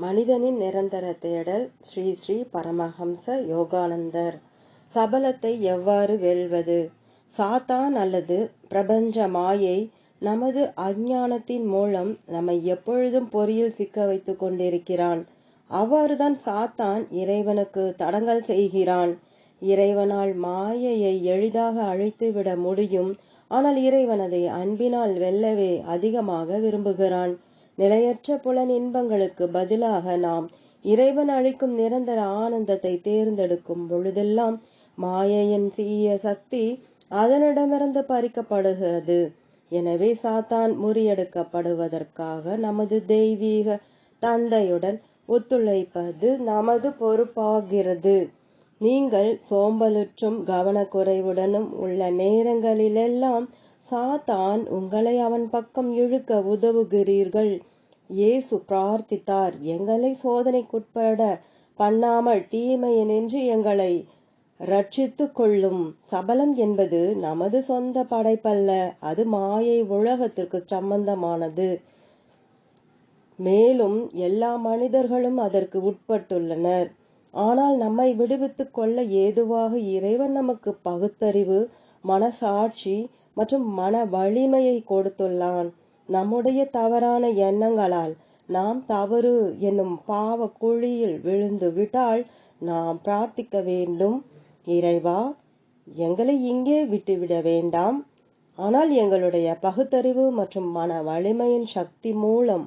மனிதனின் நிரந்தர தேடல் ஸ்ரீ ஸ்ரீ பரமஹம்ச யோகானந்தர். சபலத்தை எவ்வாறு வெல்வது? சாத்தான் அல்லது பிரபஞ்ச மாயை நமது அஞ்ஞானத்தின் மூலம் நம்மை எப்பொழுதும் பொறியில் சிக்க வைத்துக் கொண்டிருக்கிறான். அவ்வாறுதான் சாத்தான் இறைவனுக்கு தடங்கல் செய்கிறான். இறைவனால் மாயையை எளிதாக அழித்துவிட முடியும். ஆனால் இறைவன் அதை அன்பினால் வெல்லவே அதிகமாக விரும்புகிறான். நிலையற்ற புலன் இன்பங்களுக்கு பதிலாக நாம் இறைவன் அளிக்கும் நிரந்தர ஆனந்தத்தை தேர்ந்தெடுக்கும் பொழுதெல்லாம் மாயையின் தீய சக்தி அதனிடமிருந்து பறிக்கப்படுகிறது. எனவே சாத்தான் முறியெடுக்கப்படுவதற்காக நமது தெய்வீக தந்தையுடன் ஒத்துழைப்பது நமது பொறுப்பாகிறது. நீங்கள் சோம்பலுற்றும் கவனக்குறைவுடனும் உள்ள நேரங்களிலெல்லாம் சாத்தான் உங்களை அவன் பக்கம் இழுக்க உதவுகிறீர்கள். இயேசு பிரார்த்தித்தார். எங்களை சோதனைக்குட்பட பண்ணாமல் தீமையினின்று எங்களை ரட்சித்து கொள்ளும் சபலம் என்பது நமது சொந்த படைப்பல்ல. அது மாயை உலகத்திற்கு சம்பந்தமானது. மேலும் எல்லா மனிதர்களும் அதற்கு உட்பட்டுள்ளனர். ஆனால் நம்மை விடுவித்துக் கொள்ள ஏதுவாக இறைவன் நமக்கு பகுத்தறிவு மனசாட்சி மற்றும் மன வலிமையை கொடுத்துள்ளான். நம்முடைய தவறான எண்ணங்களால் நாம் தவறு என்னும் பாவ குழியில் விழுந்து விட்டால் நாம் பிரார்த்திக்க வேண்டும். இறைவா எங்களை இங்கே விட்டுவிட வேண்டாம். ஆனால் எங்களுடைய பகுத்தறிவு மற்றும் மன வலிமையின் சக்தி மூலம்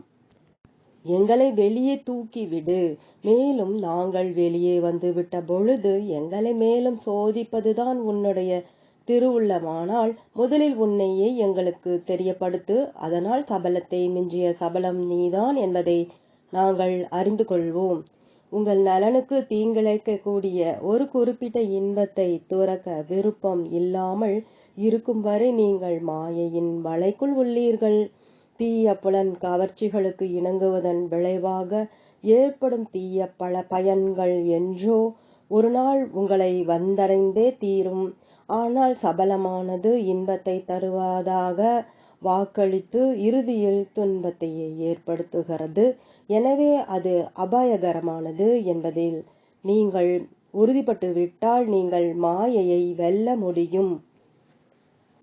எங்களை வெளியே தூக்கிவிடு. மேலும் நாங்கள் வெளியே வந்து விட்ட பொழுது எங்களை மேலும் சோதிப்பதுதான் உன்னுடைய திருவுள்ளமானால் முதலில் உன்னையே எங்களுக்கு தெரியப்படுத்து அதனால் சபலத்தை மிஞ்சிய சபலம் நீதான் என்பதை நாங்கள் அறிந்து கொள்வோம். உங்கள் நலனுக்கு தீங்கிழைக்கக்கூடிய ஒரு குறிப்பிட்ட இன்பத்தை துறக்க விருப்பம் இல்லாமல் இருக்கும் வரை நீங்கள் மாயையின் வலைக்குள் உள்ளீர்கள். தீய புலன் கவர்ச்சிகளுக்கு இணங்குவதன் விளைவாக ஏற்படும் தீய பல பயன்கள் என்றோ ஒரு நாள் உங்களை வந்தடைந்தே தீரும். ஆனால் சபலமானது இன்பத்தை தருவதாக வாக்களித்து இறுதியில் துன்பத்தையே ஏற்படுத்துகிறது. எனவே அது அபாயகரமானது என்பதில் நீங்கள் உறுதிப்பட்டு விட்டால் நீங்கள் மாயையை வெல்ல முடியும்.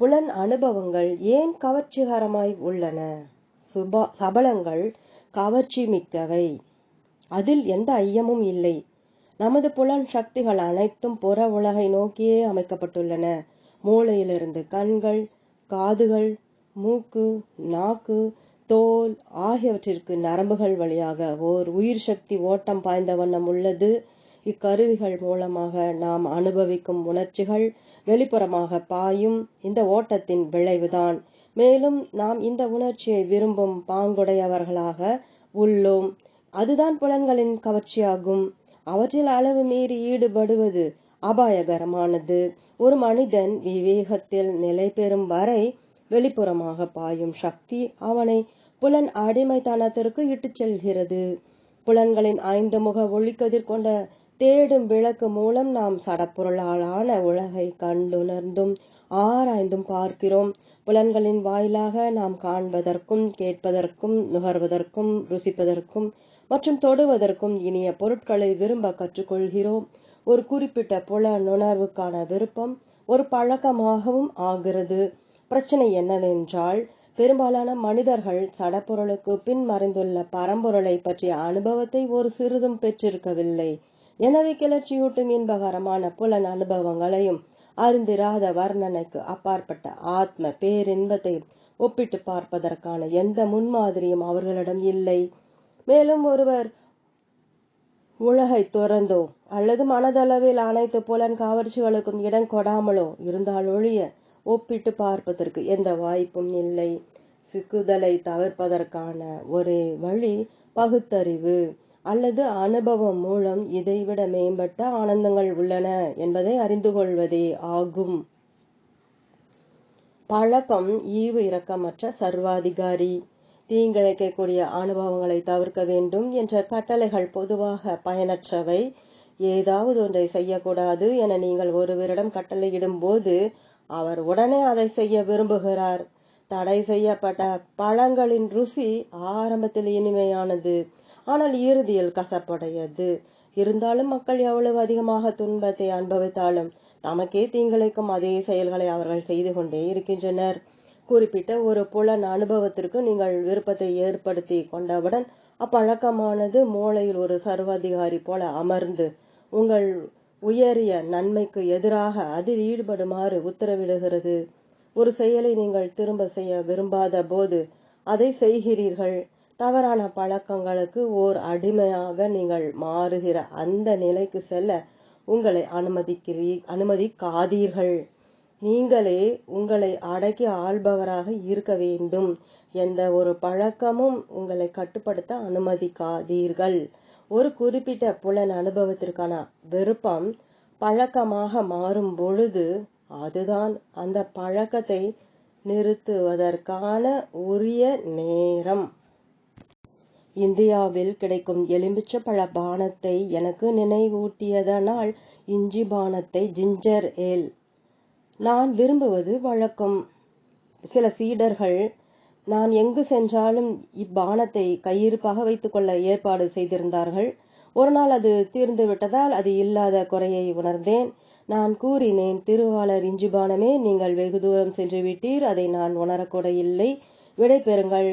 புலன் அனுபவங்கள் ஏன் கவர்ச்சிகரமாய் உள்ளன? சுபா சபலங்கள் கவர்ச்சி மிக்கவை அதில் எந்த ஐயமும் இல்லை. நமது புலன் சக்திகள் அனைத்தும் புற உலகை நோக்கியே அமைக்கப்பட்டுள்ளன. மூளையிலிருந்து கண்கள் காதுகள் மூக்கு நாக்கு தோல் ஆகியவற்றிற்கு நரம்புகள் வழியாக ஓர் உயிர் சக்தி ஓட்டம் பாய்ந்த வண்ணம் உள்ளது. இக்கருவிகள் மூலமாக நாம் அனுபவிக்கும் உணர்ச்சிகள் வெளிப்புறமாக பாயும் இந்த ஓட்டத்தின் விளைவுதான். மேலும் நாம் இந்த உணர்ச்சியை விரும்பும் பாங்குடையவர்களாக உள்ளோம். அதுதான் புலன்களின் கவர்ச்சியாகும். அவற்றில் அளவு மீறி ஈடுபடுவது அபாயகரமானது. ஒரு மனிதன் விவேகத்தில் நிலை பெறும் வரை வெளிப்புறமாக பாயும் சக்தி அவனை புலன் அடிமைத்தனத்திற்கு இட்டுச் செல்கிறது. புலன்களின் ஐந்து முக ஒளிக்கதிர் கொண்ட தேடும் விளக்கு மூலம் நாம் சடப்பொருளாலான உலகை கண்டுணர்ந்தும் ஆராய்ந்தும் பார்க்கிறோம். புலன்களின் வாயிலாக நாம் காண்பதற்கும் கேட்பதற்கும் நுகர்வதற்கும் ருசிப்பதற்கும் மற்றும் தொடுவதற்கும் இனிய பொருட்களை விரும்ப கற்றுக்கொள்கிறோம். ஒரு குறிப்பிட்ட புல நுணர்வுக்கான விருப்பம் ஒரு பழக்கமாகவும் ஆகிறது. பிரச்சனை என்னவென்றால் பெரும்பாலான மனிதர்கள் சடப்பொருளுக்கு பின் மறைந்துள்ள பரம்பொருளை பற்றிய அனுபவத்தை ஒரு சிறிதும் பெற்றிருக்கவில்லை. எனவே கிளர்ச்சியூட்டும் இன்பகரமான புலன் அனுபவங்களையும் அறிந்திராத வர்ணனைக்கு அப்பாற்பட்ட ஆத்ம பேரின்பத்தை ஒப்பிட்டு பார்ப்பதற்கான எந்த முன்மாதிரியும் அவர்களிடம் இல்லை. மேலும் ஒருவர் உலகை துறந்தோ அல்லது மனதளவில் அனைத்து புலன் கவர்ச்சிகளுக்கும் இடம் கொடாமலோ இருந்தால் ஒழிய ஒப்பிட்டு பார்ப்பதற்கு எந்த வாய்ப்பும் இல்லை. சிக்குதலை தவிர்ப்பதற்கான ஒரே வழி பகுத்தறிவு அல்லது அனுபவம் மூலம் இதைவிட மேம்பட்ட ஆனந்தங்கள் உள்ளன என்பதை அறிந்து கொள்வதே ஆகும். பழக்கம் ஈவு இரக்கமற்ற சர்வாதிகாரி. தீங்கிழைக்கக்கூடிய அனுபவங்களை தவிர்க்க வேண்டும் என்ற கட்டளைகள் பொதுவாக பயனற்றவை. ஏதாவது ஒன்றை செய்யக்கூடாது என நீங்கள் ஒருவரிடம் கட்டளையிடும் போது அவர் உடனே அதை செய்ய விரும்புகிறார். தடை செய்யப்பட்ட பழங்களின் ருசி ஆரம்பத்தில் இனிமையானது ஆனால் இறுதியில் கசப்படையது. இருந்தாலும் மக்கள் எவ்வளவு அதிகமாக துன்பத்தை அனுபவித்தாலும் தமக்கே தீங்கிழைக்கும் அதே செயல்களை அவர்கள் செய்து கொண்டே இருக்கின்றனர். குறிப்பிட்ட ஒரு புலன் அனுபவத்திற்கு நீங்கள் விருப்பத்தை ஏற்படுத்தி கொண்டவுடன் அப்பழக்கமானது மூளையில் ஒரு சர்வாதிகாரி போல அமர்ந்து உங்கள் உயரிய நன்மைக்கு எதிராக அதில் ஈடுபடுமாறு உத்தரவிடுகிறது. ஒரு செயலை நீங்கள் திரும்ப செய்ய விரும்பாத போது அதை செய்கிறீர்கள். தவறான பழக்கங்களுக்கு ஓர் அடிமையாக நீங்கள் மாறுகிற அந்த நிலைக்கு செல்ல உங்களை அனுமதிக்கிறீ அனுமதிக்காதீர்கள். நீங்களே உங்களை அடக்கி ஆள்பவராக இருக்க வேண்டும். எந்த ஒரு பழக்கமும் உங்களை கட்டுப்படுத்த அனுமதிக்காதீர்கள். ஒரு குறிப்பிட்ட புலன் அனுபவத்திற்கான விருப்பம் பழக்கமாக மாறும் பொழுது அதுதான் அந்த பழக்கத்தை நிறுத்துவதற்கான உரிய நேரம். இந்தியாவில் கிடைக்கும் எலுமிச்சப்பழ பானத்தை எனக்கு நினைவூட்டியதனால் இஞ்சி பானத்தை ஜிஞ்சர் ஏல் நான் விரும்புவது வழக்கம். சில சீடர்கள் நான் எங்கு சென்றாலும் இப்பானத்தை கையிருப்பாக வைத்துக்கொள்ள ஏற்பாடு செய்திருந்தார்கள். ஒரு நாள் அது தீர்ந்து விட்டதால் அது இல்லாத குறையை உணர்ந்தேன். நான் கூறினேன் திருவாளர் இஞ்சுபானமே நீங்கள் வெகு தூரம் சென்று விட்டீர். அதை நான் உணரக்கூட இல்லை. விடை பெறுங்கள்.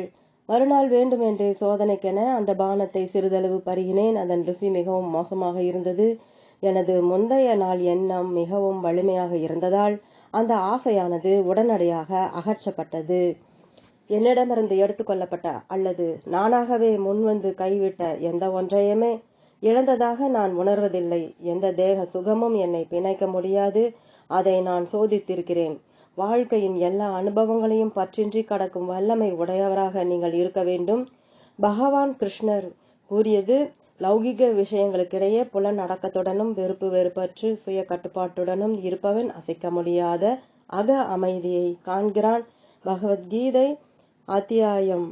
மறுநாள் வேண்டுமென்றே சோதனைக்கென அந்த பானத்தை சிறிதளவு பருகினேன். அதன் ருசி மிகவும் மோசமாக இருந்தது. எனது முந்தைய நாள் எண்ணம் மிகவும் வலிமையாக இருந்ததால் அந்த ஆசையானது உடனடியாக அகற்றப்பட்டது. என்னிடமிருந்து எடுத்துக்கொள்ளப்பட்ட அல்லது நானாகவே முன்வந்து கைவிட்ட எந்த ஒன்றையுமே இழந்ததாக நான் உணர்வதில்லை. எந்த தேக சுகமும் என்னை பிணைக்க முடியாது. அதை நான் சோதித்திருக்கிறேன். வாழ்க்கையின் எல்லா அனுபவங்களையும் பற்றின்றி கடக்கும் வல்லமை உடையவராக நீங்கள் இருக்க வேண்டும். பகவான் கிருஷ்ணர் கூறியது லௌகிக விஷயங்களுக்கிடையே புலன் அடக்கத்துடனும் வெறுப்பு வெறுப்பற்று சுய கட்டுப்பாட்டுடனும் இருப்பவன் அசைக்க முடியாத அக அமைதியை காண்கிறான் பகவத்கீதை அத்தியாயம்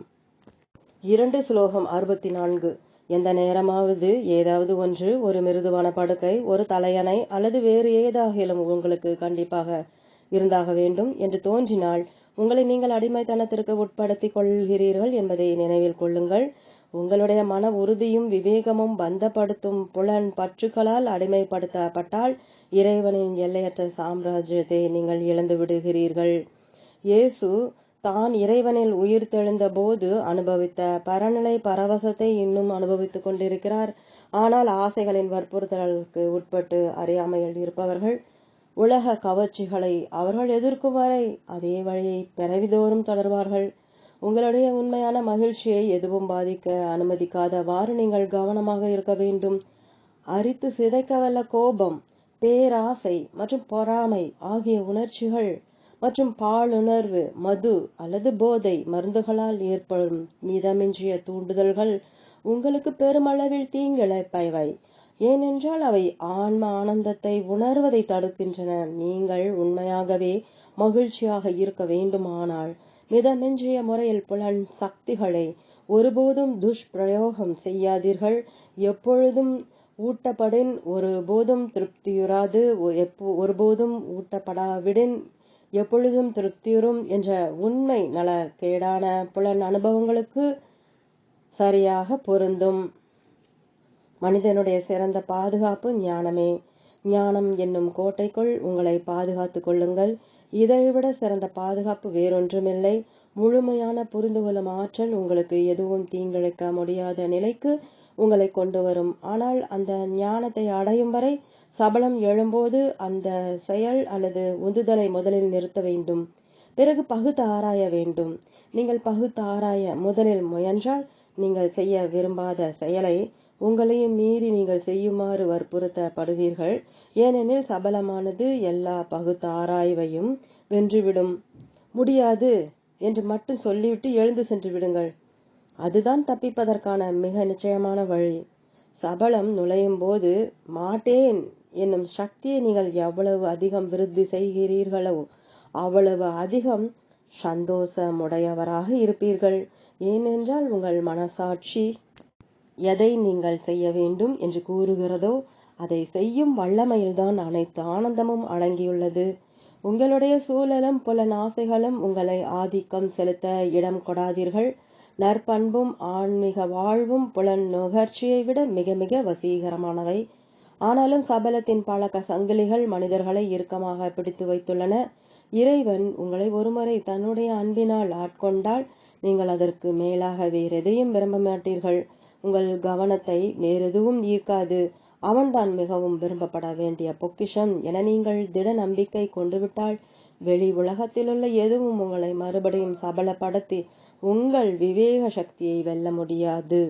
இரண்டு ஸ்லோகம் அறுபத்தி நான்கு. எந்த நேரமாவது ஏதாவது ஒன்று ஒரு மிருதுவான படுக்கை ஒரு தலையணை அல்லது வேறு ஏதாகிலும் உங்களுக்கு கண்டிப்பாக இருந்தாக வேண்டும் என்று தோன்றினால் உங்களை நீங்கள் அடிமைத்தனத்திற்கு உட்படுத்திக் கொள்கிறீர்கள் என்பதை நினைவில் கொள்ளுங்கள். உங்களுடைய மன உறுதியும் விவேகமும் பந்தப்படுத்தும் புலன் பற்றுக்களால் அடிமைப்படுத்தப்பட்டால் இறைவனின் எல்லையற்ற சாம்ராஜ்யத்தை நீங்கள் இழந்து விடுகிறீர்கள். இயேசு தான் இறைவனில் உயிர் தெழுந்த போது அனுபவித்த பரநிலை பரவசத்தை இன்னும் அனுபவித்துக் கொண்டிருக்கிறார். ஆனால் ஆசைகளின் வற்புறுத்தலுக்கு உட்பட்டு அறியாமையில் இருப்பவர்கள் உலக கவர்ச்சிகளை அவர்கள் எதிர்க்கும் வரை அதே வழியை பிறவிதோறும் தொடர்வார்கள். உங்களுடைய உண்மையான மகிழ்ச்சியை எதுவும் பாதிக்க அனுமதிக்காதவாறு நீங்கள் கவனமாக இருக்க வேண்டும். அரித்து சிதைக்கவல்ல கோபம் பேராசை மற்றும் பொறாமை ஆகிய உணர்ச்சிகள் மற்றும் பாலுணர்வு மது அல்லது போதை மருந்துகளால் ஏற்படும் மிதமின்றிய தூண்டுதல்கள் உங்களுக்கு பெருமளவில் தீங்கிழைப்பவை. ஏனென்றால் அவை ஆன்ம ஆனந்தத்தை உணர்வதை தடுக்கின்றன. நீங்கள் உண்மையாகவே மகிழ்ச்சியாக இருக்க வேண்டுமானால் மிதமின்றிய முறையில் புலன் சக்திகளை ஒருபோதும் துஷ்பிரயோகம் செய்யாதீர்கள். எப்பொழுதும் ஊட்டப்படின் ஒருபோதும் திருப்தியுறாது ஒருபோதும் ஊட்டப்படாவிடின் எப்பொழுதும் திருப்தியுறும் என்ற உண்மை நல கேடான புலன் அனுபவங்களுக்கு சரியாக பொருந்தும். மனிதனுடைய சிறந்த பாதுகாப்பு ஞானமே. ஞானம் என்னும் கோட்டைக்குள் உங்களை பாதுகாத்துக் கொள்ளுங்கள். இதைவிட சிறந்த பாதுகாப்பு வேறொன்றுமில்லை. முழுமையான புரிந்து கொள்ளும் ஆற்றல் உங்களுக்கு எதுவும் தீங்கிழைக்க முடியாத நிலைக்கு உங்களை கொண்டு வரும். ஆனால் அந்த ஞானத்தை அடையும் வரை சபலம் எழும்போது அந்த செயல் அல்லது உந்துதலை முதலில் நிறுத்த வேண்டும். பிறகு பகுத்து ஆராய வேண்டும். நீங்கள் பகுத்து ஆராய முதலில் முயன்றால் நீங்கள் செய்ய விரும்பாத செயலை உங்களையும் மீறி நீங்கள் செய்யுமாறு வற்புறுத்தப்படுவீர்கள். ஏனெனில் சபலமானது எல்லா பகுத்தாராய்வையும் வென்றுவிடும். முடியாது என்று மட்டும் சொல்லிவிட்டு எழுந்து சென்று விடுங்கள். அதுதான் தப்பிப்பதற்கான மிக நிச்சயமான வழி. சபலம் நுழையும் போது மாட்டேன் என்னும் சக்தியை நீங்கள் எவ்வளவு அதிகம் விருத்தி செய்கிறீர்களோ அவ்வளவு அதிகம் சந்தோஷமுடையவராக இருப்பீர்கள். ஏனென்றால் உங்கள் மனசாட்சி எதை நீங்கள் செய்ய வேண்டும் என்று கூறுகிறதோ அதை செய்யும் வல்லமையில்தான் அனைத்து ஆனந்தமும் அடங்கியுள்ளது. உங்களுடைய சூழலும் புலன் ஆசைகளும் உங்களை ஆதிக்கம் செலுத்த இடம் கொடாதீர்கள். நற்பண்பும் ஆன்மீக வாழ்வும் புலன் நுகர்ச்சியை விட மிக மிக வசீகரமானவை. ஆனாலும் சபலத்தின் பழக்க சங்கிலிகள் மனிதர்களை இறுக்கமாக பிடித்து வைத்துள்ளன. இறைவன் உங்களை ஒருமுறை தன்னுடைய அன்பினால் ஆட்கொண்டால் நீங்கள் அதற்கு மேலாக வேறு எதையும் விரும்ப மாட்டீர்கள். உங்கள் கவனத்தை வேறெதுவும் ஈர்க்காது. அவன்தான் மிகவும் விரும்பப்பட வேண்டிய பொக்கிஷம் என நீங்கள் திட நம்பிக்கை கொண்டுவிட்டால் வெளி உலகத்திலுள்ள எதுவும் உங்களை மறுபடியும் சபலப்படுத்தி உங்கள் விவேக சக்தியை வெல்ல முடியாது.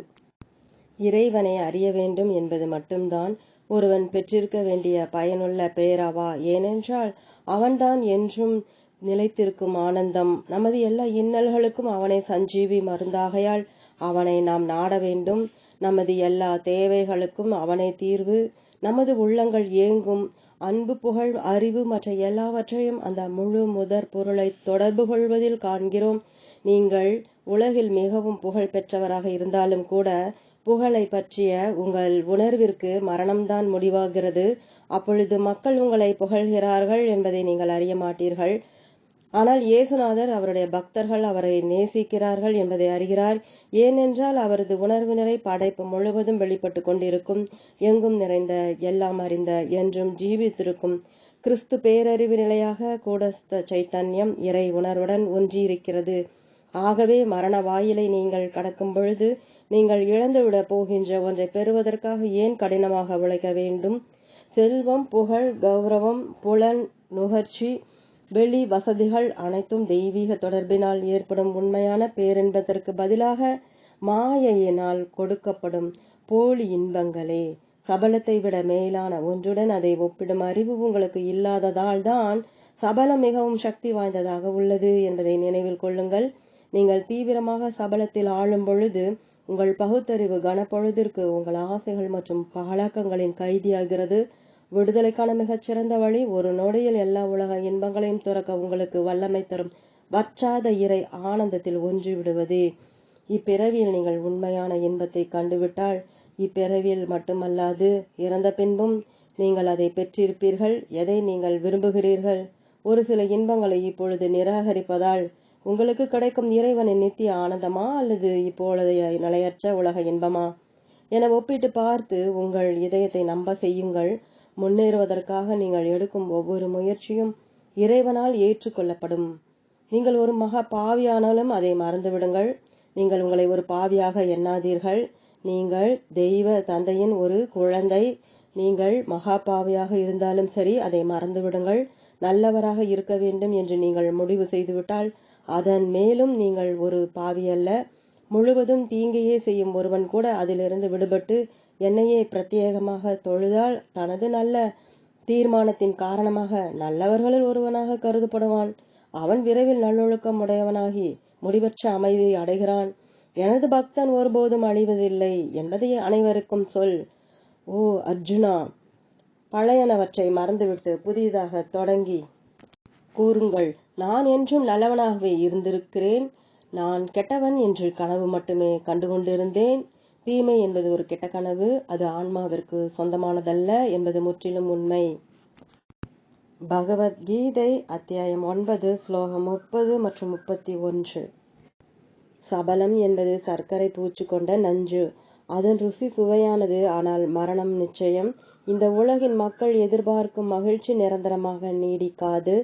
இறைவனை அறிய வேண்டும் என்பது மட்டும்தான் ஒருவன் பெற்றிருக்க வேண்டிய பயனுள்ள பேரவா? ஏனென்றால் அவன்தான் என்றும் நிலைத்திருக்கும் ஆனந்தம். நமது எல்லா இன்னல்களுக்கும் அவனை சஞ்சீவி மருந்தாகையால் அவனை நாம் நாட வேண்டும். நமது எல்லா தேவைகளுக்கும் அவனை தீர்வு. நமது உள்ளங்கள் ஏங்கும். அன்பு புகழ் அறிவு மற்ற எல்லாவற்றையும் அந்த முழு முதற் பொருளை தொடர்பு கொள்வதில் காண்கிறோம். நீங்கள் உலகில் மிகவும் புகழ் பெற்றவராக இருந்தாலும் கூட புகழை பற்றிய உங்கள் உணர்விற்கு மரணம்தான் முடிவாகிறது. அப்பொழுது மக்கள் உங்களை புகழ்கிறார்கள் என்பதை நீங்கள் அறிய மாட்டீர்கள். ஆனால் இயேசுநாதர் அவருடைய பக்தர்கள் அவரை நேசிக்கிறார்கள் என்பதை அறிகிறார். ஏனென்றால் அவரது உணர்வு நிலை படைப்பு முழுவதும் வெளிப்பட்டு கொண்டிருக்கும். எங்கும் நிறைந்த எல்லாம் அறிந்த என்றும் ஜீவித்திருக்கும். கிறிஸ்து பேரறிவு நிலையாக கூடஸ்த சைத்தன்யம் இறை உணர்வுடன் ஒன்றியிருக்கிறது. ஆகவே மரண வாயிலை நீங்கள் கடக்கும் பொழுது நீங்கள் இழந்துவிட போகின்ற ஒன்றை பெறுவதற்காக ஏன் கடினமாக உழைக்க வேண்டும்? செல்வம் புகழ் கௌரவம் புலன் நுகர்ச்சி வெளி வசதிகள் அனைத்தும் தெய்வீக தொடர்பினால் ஏற்படும் உண்மையான பேரின்பத்திற்கு பதிலாக மாயையினால் கொடுக்கப்படும் போலி இன்பங்களே. சபலத்தை விட மேலான ஒன்றுடன் அதை ஒப்பிடும் அறிவு உங்களுக்கு இல்லாததால் தான் சபலம் மிகவும் சக்தி வாய்ந்ததாக உள்ளது என்பதை நினைவில் கொள்ளுங்கள். நீங்கள் தீவிரமாக சபலத்தில் ஆளும் பொழுது உங்கள் பகுத்தறிவு கனப்பொழுதிற்கு உங்கள் ஆசைகள் மற்றும் பழக்கங்களின் கைதியாகிறது. விடுதலைக்கான மிகச்சிறந்த வழி ஒரு நொடியில் எல்லா உலக இன்பங்களையும் துறக்க உங்களுக்கு வல்லமை தரும் வற்றாத இறை ஆனந்தத்தில் ஒன்று விடுவதே. இப்பிறவியில் நீங்கள் உண்மையான இன்பத்தை கண்டுவிட்டால் இப்பிறவியில் மட்டுமல்லாது இறந்த பின்பும் நீங்கள் அதை பெற்றிருப்பீர்கள். எதை நீங்கள் விரும்புகிறீர்கள்? ஒரு சில இன்பங்களை இப்பொழுது நிராகரிப்பதால் உங்களுக்கு கிடைக்கும் இறைவனின் நித்திய ஆனந்தமா அல்லது இப்பொழுதைய நிலையற்ற உலக இன்பமா? என ஒப்பிட்டு பார்த்து உங்கள் இதயத்தை நம்ப செய்யுங்கள். முன்னேறுவதற்காக நீங்கள் எடுக்கும் ஒவ்வொரு முயற்சியும் இறைவனால் ஏற்றுக்கொள்ளப்படும். நீங்கள் ஒரு மகா பாவியானாலும் அதை மறந்துவிடுங்கள். நீங்கள் உங்களை ஒரு பாவியாக எண்ணாதீர்கள். நீங்கள் தெய்வ தந்தையின் ஒரு குழந்தை. நீங்கள் மகா பாவியாக இருந்தாலும் சரி அதை மறந்துவிடுங்கள். நல்லவராக இருக்க வேண்டும் என்று நீங்கள் முடிவு செய்துவிட்டால் அதன் மேலும் நீங்கள் ஒரு பாவி அல்ல முழுவதும் தீங்கையே செய்யும் ஒருவன் கூட அதிலிருந்து விடுபட்டு என்னையே பிரத்யேகமாக தொழுதால் தனது நல்ல தீர்மானத்தின் காரணமாக நல்லவர்களில் ஒருவனாக கருதப்படுவான். அவன் விரைவில் நல்லொழுக்கம் உடையவனாகி முடிவற்ற அமைதியை அடைகிறான். எனது பக்தன் ஒருபோதும் அழிவதில்லை என்பதை அனைவருக்கும் சொல். ஓ அர்ஜுனா பழையனவற்றை மறந்துவிட்டு புதிதாக தொடங்கி கூறுங்கள். நான் என்றும் நல்லவனாகவே இருந்திருக்கிறேன். நான் கெட்டவன் என்று கனவு மட்டுமே கண்டுகொண்டிருந்தேன். தீமை என்பது ஒரு கெட்ட கனவு அது ஆன்மாவிற்கு சொந்தமானதல்ல என்பது முற்றிலும் உண்மை. பகவத்கீதை அத்தியாயம் ஒன்பது ஸ்லோகம் முப்பது மற்றும் முப்பத்தி ஒன்று. சபலம் என்பது சர்க்கரை பூச்சு கொண்ட நஞ்சு. அதன் ருசி சுவையானது ஆனால் மரணம் நிச்சயம். இந்த உலகின் மக்கள் எதிர்பார்க்கும் மகிழ்ச்சி நிரந்தரமாக நீடிக்காது.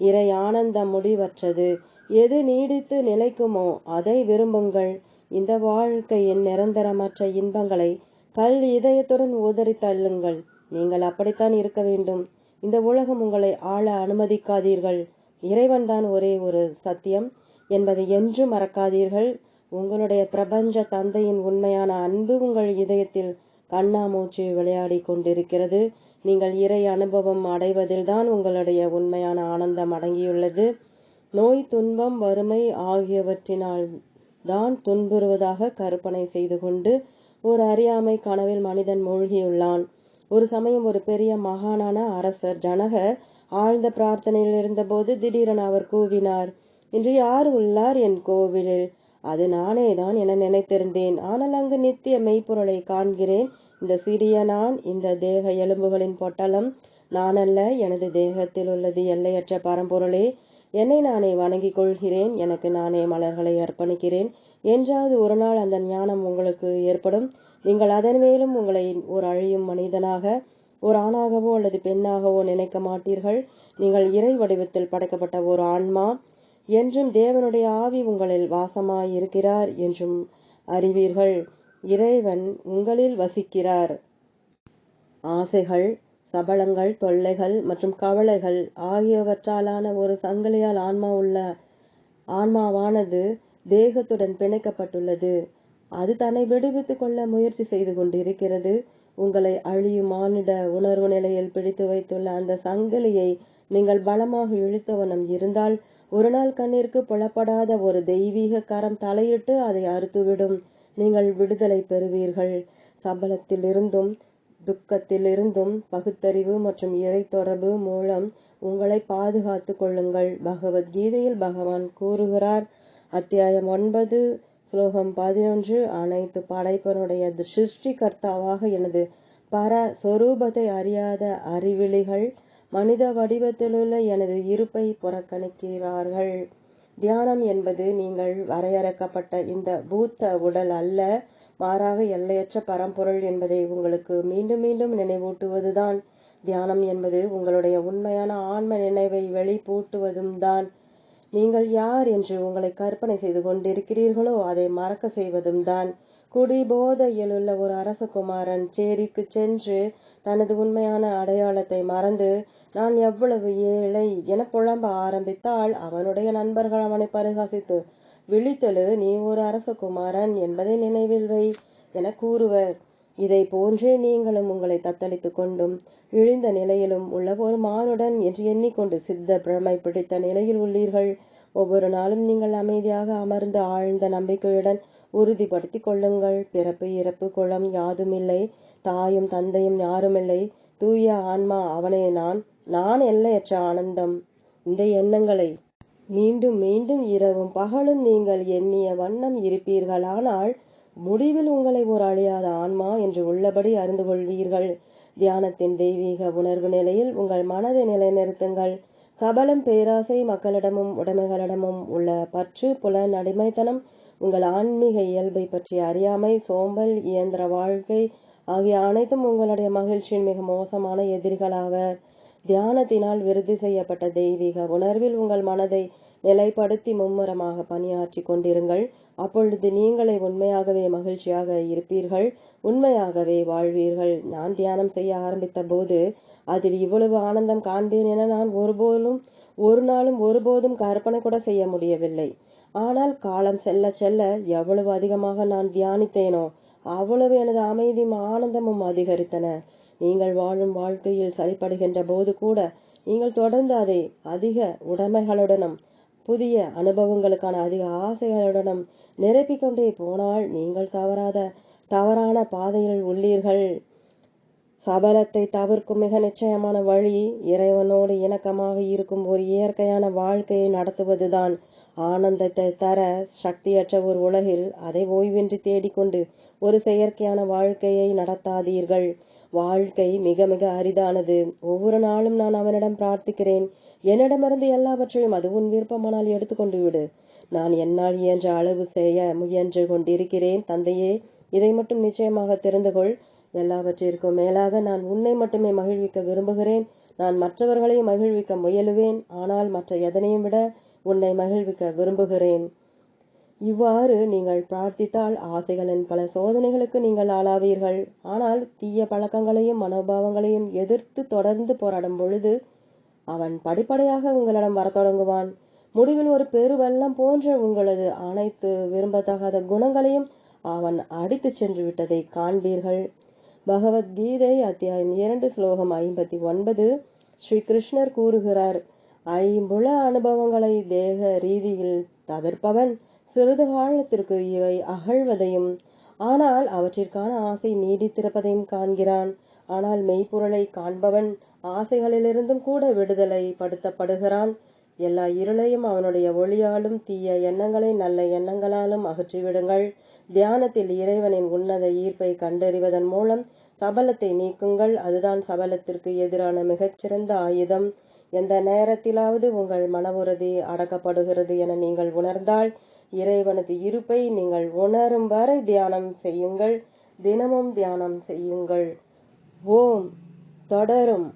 இறை ஆனந்தம் முடிவற்றது. எது நீடித்து நிலைக்குமோ அதை விரும்புங்கள். இந்த வாழ்க்கையின் நிரந்தரமற்ற இன்பங்களை கல் இதயத்துடன் உதறி தள்ளுங்கள். நீங்கள் அப்படித்தான் இருக்க வேண்டும். இந்த உலகம் உங்களை ஆள அனுமதிக்காதீர்கள். இறைவன்தான் ஒரே ஒரு சத்தியம். என்பதை என்றும் மறக்காதீர்கள். உங்களுடைய பிரபஞ்ச தந்தையின் உண்மையான அன்பு உங்கள் இதயத்தில் கண்ணாமூச்சி விளையாடி கொண்டிருக்கிறது. நீங்கள் இறை அனுபவம் அடைவதில்தான் உங்களுடைய உண்மையான ஆனந்தம் அடங்கியுள்ளது. நோய் துன்பம் வறுமை ஆகியவற்றினால் தான் துன்புறுவதாக கற்பனை செய்து கொண்டு ஒரு அறியாமை கனவில் மனிதன் மூழ்கியுள்ளான். ஒரு சமயம் ஒரு பெரிய மகானான அரசர் ஜனகர் ஆழ்ந்த பிரார்த்தனையில் இருந்தபோது திடீரென அவர் கூவினார். இன்று யார் உள்ளார் என் கோவிலில்? அது நானே தான் என நினைத்திருந்தேன். ஆனால் அங்கு நித்திய மெய்ப்பொருளை காண்கிறேன். இந்த சிறிய நான் இந்த தேக எலும்புகளின் பொட்டலம் நானல்ல எனது தேகத்தில் உள்ளது எல்லையற்ற பரம்பொருளே. என்னை நானே வணங்கிக் கொள்கிறேன் எனக்கு நானே மலர்களை அர்ப்பணிக்கிறேன். என்றாவது ஒரு நாள் அந்த ஞானம் உங்களுக்கு ஏற்படும். நீங்கள் அதன் மேலும் உங்களை ஒரு அழியும் மனிதனாக ஒரு ஆணாகவோ அல்லது பெண்ணாகவோ நினைக்க மாட்டீர்கள். நீங்கள் இறை வடிவத்தில் படைக்கப்பட்ட ஒரு ஆன்மா. என்றும் தேவனுடைய ஆவி உங்களில் வாசமாயிருக்கிறார் என்றும் அறிவீர்கள். இறைவன் உங்களில் வசிக்கிறார். ஆசைகள் சபலங்கள் தொல்லைகள் மற்றும் கவலைகள் ஆகியவற்றாலான ஒரு சங்கிலியால் ஆன்மா உள்ள ஆன்மாவானது தேகத்துடன் பிணைக்கப்பட்டுள்ளது. அது தன்னை விடுவித்துக் கொள்ள முயற்சி செய்து கொண்டிருக்கிறது. உங்களை அழியும் மானிட உணர்வு நிலையில் பிடித்து வைத்துள்ள அந்த சங்கிலியை நீங்கள் பலமாக இழுத்தவனம் இருந்தால் ஒரு நாள் கண்ணிற்கு புலப்படாத ஒரு தெய்வீக கரம் தலையிட்டு அதை அறுத்துவிடும். நீங்கள் விடுதலை பெறுவீர்கள். சபலத்திலிருந்தும் துக்கத்திலிருந்தும் பகுத்தறிவு மற்றும் இறை தொடர்பு மூலம் உங்களை பாதுகாத்து கொள்ளுங்கள். பகவத்கீதையில் பகவான் கூறுகிறார் அத்தியாயம் ஒன்பது ஸ்லோகம் பதினொன்று அனைத்து படைப்பனுடைய சிருஷ்டிகர்த்தாவாக எனது பர சொரூபத்தை அறியாத அறிவிலிகள் மனித வடிவத்திலுள்ள எனது இருப்பை புறக்கணிக்கிறார்கள். தியானம் என்பது நீங்கள் வரையறுக்கப்பட்ட இந்த பூத்த உடல் அல்ல. மாறாக எல்லையற்ற பரம்பொருள் என்பதை உங்களுக்கு மீண்டும் மீண்டும் நினைவூட்டுவதுதான் தியானம் என்பது. உங்களுடைய உண்மையான ஆன்ம நினைவை வெளிப்பூட்டுவதும் தான். நீங்கள் யார் என்று உங்களை கற்பனை செய்து கொண்டிருக்கிறீர்களோ அதை மறக்க செய்வதும் தான். குடிபோதையில் உள்ள ஒரு அரசகுமாரன் சேரிக்கு சென்று தனது உண்மையான அடையாளத்தை மறந்து நான் எவ்வளவு ஏழை என புலம்ப ஆரம்பித்தால் அவனுடைய நண்பர்கள் அவனை பரிகாசித்து விழித்தெழு நீ ஒரு அரசகுமாரன் என்பதை நினைவில் வை என கூறுவர். இதை போன்றே நீங்களும் உங்களை தத்தளித்துக் கொண்டும் இழிந்த நிலையிலும் உள்ள ஒரு மானுடன் என்று எண்ணிக்கொண்டு சித்த பிரமை பிடித்த நிலையில் உள்ளீர்கள். ஒவ்வொரு நாளும் நீங்கள் அமைதியாக அமர்ந்து ஆழ்ந்த நம்பிக்கையுடன் உறுதிப்படுத்திக் கொள்ளுங்கள். பிறப்பு இறப்பு குளம் யாதுமில்லை தாயும் தந்தையும் யாருமில்லை தூய ஆன்மா அவனே நான் நான் எல்லையற்ற ஆனந்தம். இந்த எண்ணங்களை மீண்டும் மீண்டும் இரவும் பகலும் நீங்கள் எண்ணிய வண்ணம் இருப்பீர்கள். ஆனால் முடிவில் உங்களை ஒரு அழியாத ஆன்மா என்று உள்ளபடி அறிந்து கொள்வீர்கள். தியானத்தின் தெய்வீக உணர்வு நிலையில் உங்கள் மனதை நிலைநிறுத்துங்கள். சபலம் பேராசை மக்களிடமும் உடைமைகளிடமும் உள்ள பற்று புல நடிமைத்தனம் உங்கள் ஆன்மீக இயல்பை பற்றிய அறியாமை சோம்பல் இயந்திர வாழ்க்கை ஆகிய அனைத்தும் உங்களுடைய மகிழ்ச்சியின் மிக மோசமான எதிரிகளாவர் தியானத்தினால் விருதி செய்யப்பட்ட தெய்வீக உணர்வில் உங்கள் மனதை நிலைப்படுத்தி மும்முரமாக பணியாற்றி கொண்டிருங்கள். அப்பொழுது நீங்களே உண்மையாகவே மகிழ்ச்சியாக இருப்பீர்கள் உண்மையாகவே வாழ்வீர்கள். நான் தியானம் செய்ய ஆரம்பித்த போது அதில் இவ்வளவு ஆனந்தம் காண்பேன் என நான் ஒருபோதும் ஒரு நாளும் ஒருபோதும் கற்பனை கூட செய்ய முடியவில்லை. ஆனால் காலம் செல்ல செல்ல எவ்வளவு அதிகமாக நான் தியானித்தேனோ அவ்வளவு எனது அமைதியும் ஆனந்தமும் அதிகரித்தன. நீங்கள் வாழும் வாழ்க்கையில் சரிப்படுகின்ற போது கூட நீங்கள் தொடர்ந்து அதை அதிக உடைமைகளுடனும் புதிய அனுபவங்களுக்கான அதிக ஆசைகளுடனும் நிரப்பிக்கொண்டே போனால் நீங்கள் தவறாத தவறான பாதையில் உள்ளீர்கள். சபலத்தை தவிர்க்கும் மிக நிச்சயமான வழி இறைவனோடு இணக்கமாக இருக்கும் ஒரு இயற்கையான வாழ்க்கையை நடத்துவதுதான். ஆனந்தத்தை தர சக்தியற்ற ஒரு உலகில் அதை ஓய்வின்றி தேடிக்கொண்டு ஒரு செயற்கையான வாழ்க்கையை நடத்தாதீர்கள். வாழ்க்கை மிக மிக அரிதானது. ஒவ்வொரு நாளும் நான் அவனிடம் பிரார்த்திக்கிறேன். என்னிடமிருந்து எல்லாவற்றையும் அது உன் விருப்பமானால் எடுத்துக்கொண்டு விடு. நான் என்னால் இயன்ற அளவு செய்ய முயன்று கொண்டிருக்கிறேன். தந்தையே இதை மட்டும் நிச்சயமாக தெரிந்து கொள். எல்லாவற்றிற்கும் மேலாக நான் உன்னை மட்டுமே மகிழ்விக்க விரும்புகிறேன். நான் மற்றவர்களையும் மகிழ்விக்க முயலுவேன். ஆனால் மற்ற எதனையும் விட உன்னை மகிழ்விக்க விரும்புகிறேன். இவ்வாறு நீங்கள் பிரார்த்தித்தால் ஆசைகளின் பல சோதனைகளுக்கு நீங்கள் ஆளாவீர்கள். ஆனால் தீய பழக்கங்களையும் மனோபாவங்களையும் எதிர்த்து தொடர்ந்து போராடும் பொழுது அவன் படிப்படியாக உங்களிடம் வரத் தொடங்குவான். முடிவில் ஒரு பெருவெள்ளம் போன்ற உங்களது அனைத்து விரும்பத்தகாத குணங்களையும் அவன் அடித்துச் சென்று விட்டதை காண்பீர்கள். பகவத்கீதை அத்தியாயம் இரண்டு ஸ்லோகம் ஐம்பத்தி ஒன்பது. ஸ்ரீ கிருஷ்ணர் கூறுகிறார் ஐம்புல அனுபவங்களை தேக ரீதியில் தவிர்ப்பவன் சிறிது காலத்திற்கு இவை அகழ்வதையும் ஆனால் அவற்றிற்கான ஆசை நீடித்திருப்பதையும் காண்கிறான். ஆனால் மெய்ப்பொருளை காண்பவன் ஆசைகளிலிருந்தும் கூட விடுதலை படுத்தப்படுகிறான் எல்லா இருளையும் அவனுடைய ஒளியாலும் தீய எண்ணங்களை நல்ல எண்ணங்களாலும் அகற்றிவிடுங்கள். தியானத்தில் இறைவனின் உன்னத ஈர்ப்பை கண்டறிவதன் மூலம் சபலத்தை நீக்குங்கள். அதுதான் சபலத்திற்கு எதிரான மிகச்சிறந்த ஆயுதம். எந்த நேரத்திலாவது உங்கள் மன உறுதி அடக்கப்படுகிறது என நீங்கள் உணர்ந்தால் இறைவனது இருப்பை நீங்கள் உணரும் வரை தியானம் செய்யுங்கள். தினமும் தியானம் செய்யுங்கள். ஓம். தொடரும்.